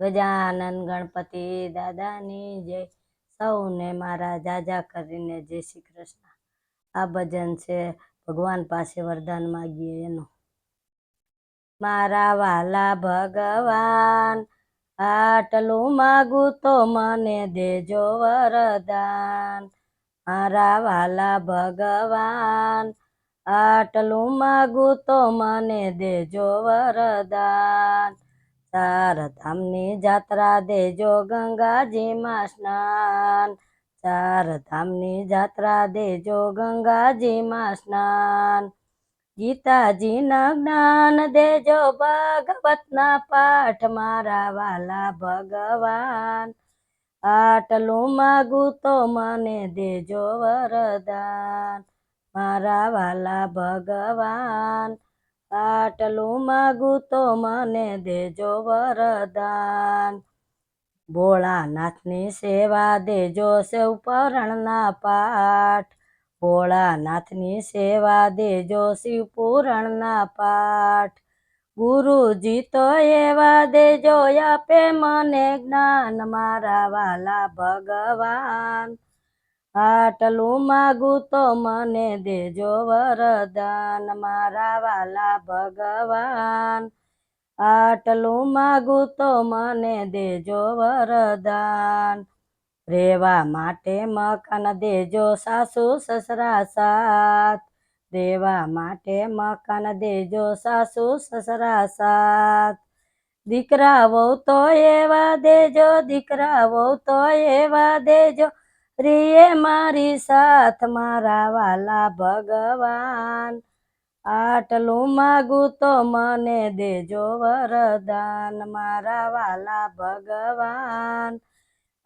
ગજાનન ગણપતિ દાદાની જય. સૌને મારા જાજા કરીને જય શ્રી કૃષ્ણ. આ ભજન છે ભગવાન પાસે વરદાન માગીએ એનું. મારા વાલા ભગવાન, આટલું માગું તો મને દેજો વરદાન. મારા વાલા ભગવાન, આટલું માગું તો મને દેજો વરદાન. ચાર ધામની જાત્રા દેજો ગંગાજીમાં સ્નાન. ચાર ધામની જાત્રા દેજો ગંગાજીમાં સ્નાન. ગીતાજીના જ્ઞાન દેજો ભાગવતના પાઠ મારા વાલા ભગવાન. આટલું માગું તો મને દેજો વરદાન. મારા વાલા ભગવાન. આટલું માગું તો મને દેજો વરદાન. ભોળાનાથની સેવા દેજો સૌ પરણના પાઠ. ભોળાનાથની સેવા દેજો શિવ પુરાણના પાઠ. ગુરુજી તો એવા દેજો, આપે મને જ્ઞાન મારા વાલા ભગવાન. આટલું માગું તો મને દેજો વરદાન, મારા વાલા ભગવાન. આટલું માગું તો મને દેજો વરદાન. રેવા માટે મકાન દેજો સાસુ સસરા સાથ. રેવા માટે મકાન દેજો સાસુ સસરા સાથ. દીકરા વહુ તો એવા દેજો દીકરા વહુ તો એવા દેજો. રીએ મારી સાથ, મારા વાલા ભગવાન. આટલું માગું તો મને દેજો વરદાન, મારા વાલા ભગવાન.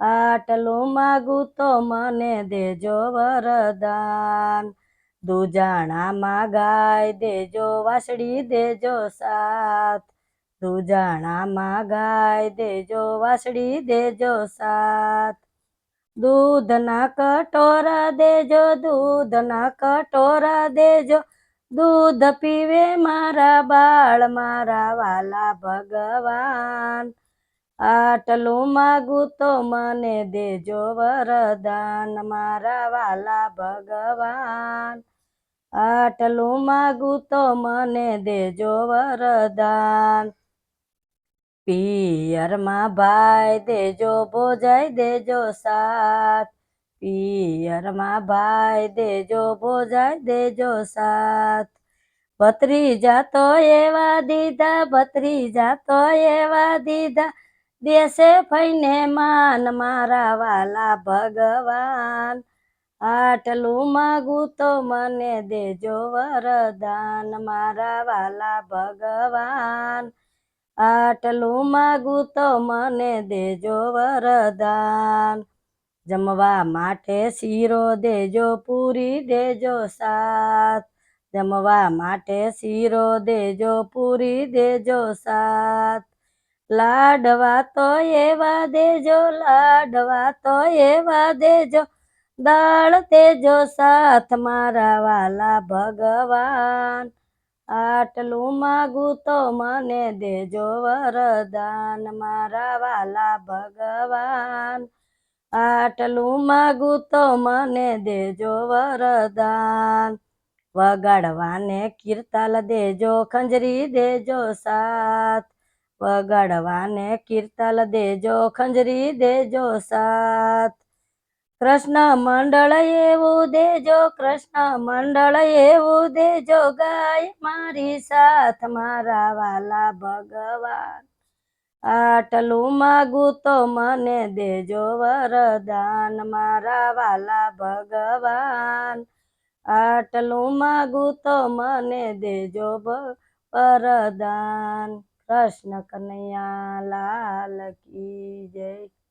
આટલું માગું તો મને દેજો વરદાન. દુજાણામાં ગાય દેજો વાસળી, દેજો સાથ. દુજાણામાં ગાય દેજો વાસળી, દેજો સાથ. દૂધના કટોરા દેજો દૂધના કટોરા દેજો. દૂધ પીવે મારા બાળ, મારા વાલા ભગવાન. આટલું માગું તો મને દેજો વરદાન, મારા વાલા ભગવાન. આટલું માગું તો મને દેજો વરદાન. પિયરમાં ભાઈ દેજો ભોજાઈ દેજો સાથ. પિયરમાં ભાઈ દેજો ભોજાઈ દેજો સાથ. ભત્રીજા તો એવા દીધા ભત્રીજા તો એવા દીધા. દેશે ફઈને માન મારા વાલા ભગવાન. આટલું માગું તો મને દેજો વરદાન, મારા વાલા ભગવાન. આટલું માગું તો મને દેજો વરદાન. જમવા માટે શીરો દેજો, પૂરી દેજો સાથ. જમવા માટે શીરો દેજો, પૂરી દેજો સાથ. લાડવા તો એવા દેજો, લાડવા તો એવા દેજો. દાળ તેજો સાથ, મારા વાલા ભગવાન. આટલું માગું તો મને દેજો વરદાન, મારા વાલા ભગવાન. આટલું માગું તો મને દેજો વરદાન. વગાડવાને કીર્તાલ દેજો, ખંજરી દેજો સાથ. વગાડવાને કીર્તાલ દેજો, ખંજરી દેજો સાથ. કૃષ્ણ મંડળ એવું દેજો, કૃષ્ણ મંડળ એવું દેજો, ગાય મારી સાથ, મારા વાલા ભગવાન. આટલું માગું તો મને દેજો વરદાન, મારા વાલા ભગવાન. આટલું માગું તો મને દેજો વરદાન. કૃષ્ણ કનૈયા લાલ કી જય.